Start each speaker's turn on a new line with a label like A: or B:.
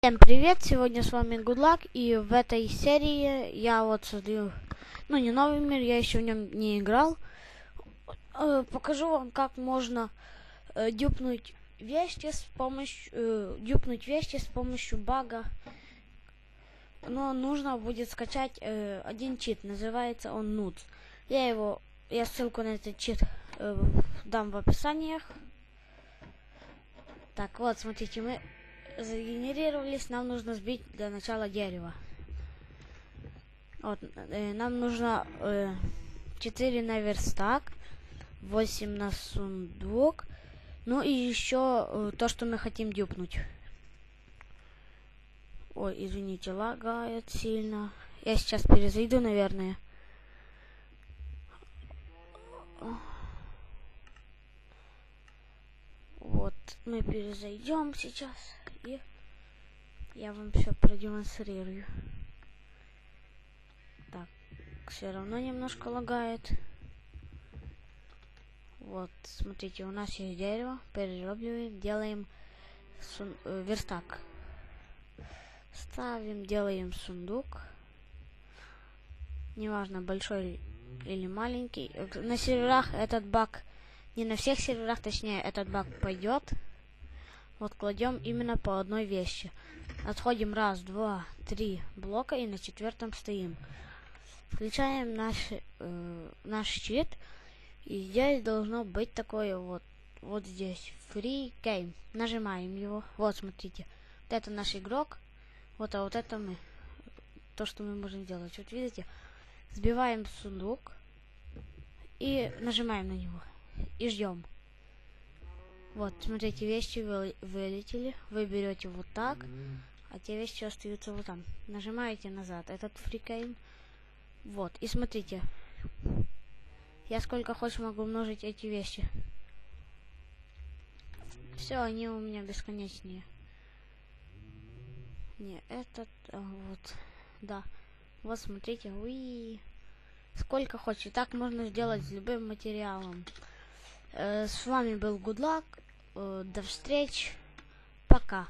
A: Всем привет! Сегодня с вами Гудлак, и в этой серии я вот создаю, ну не новый мир, я еще в нем не играл. Э, покажу вам, как можно э, дюпнуть вещи с помощью, э, дюпнуть вещи с помощью бага. Но нужно будет скачать э, один чит, называется он Nuts. Я его, я ссылку на этот чит э, дам в описаниях. Так, вот, смотрите, мы загенерировались, нам нужно сбить для начала дерево. Вот, э, нам нужно э, 4 на верстак, 8 на сундук, ну и еще э, то, что мы хотим дюпнуть. Ой, извините, лагает сильно. Я сейчас перезайду, наверное. Вот, мы перезайдем сейчас и я вам все продемонстрирую. Так, все равно немножко лагает. Вот, смотрите, у нас есть дерево, переробливаем, делаем сун э, верстак. Ставим, делаем сундук. Неважно, большой или маленький. На серверах этот баг, не на всех серверах, точнее, этот баг пойдет. Вот кладем именно по одной вещи. Отходим раз, два, три блока и на четвертом стоим. Включаем наш, э, наш щит. И здесь должно быть такое вот, вот здесь, free game. Нажимаем его. Вот, смотрите. Вот это наш игрок. Вот, а вот это мы. То, что мы можем делать. Вот видите, сбиваем сундук и нажимаем на него. И ждем. Вот, смотрите, вещи вы, вылетели. Вы берете вот так, а те вещи остаются вот там. Нажимаете назад этот фрикейм. Вот, и смотрите. Я сколько хочешь могу умножить эти вещи. Все, они у меня бесконечные. Не, этот, а, вот, да. Вот, смотрите, уи. Сколько хочешь. Так можно сделать с любым материалом. Э, с вами был Гудлак. Э, до встреч. Пока.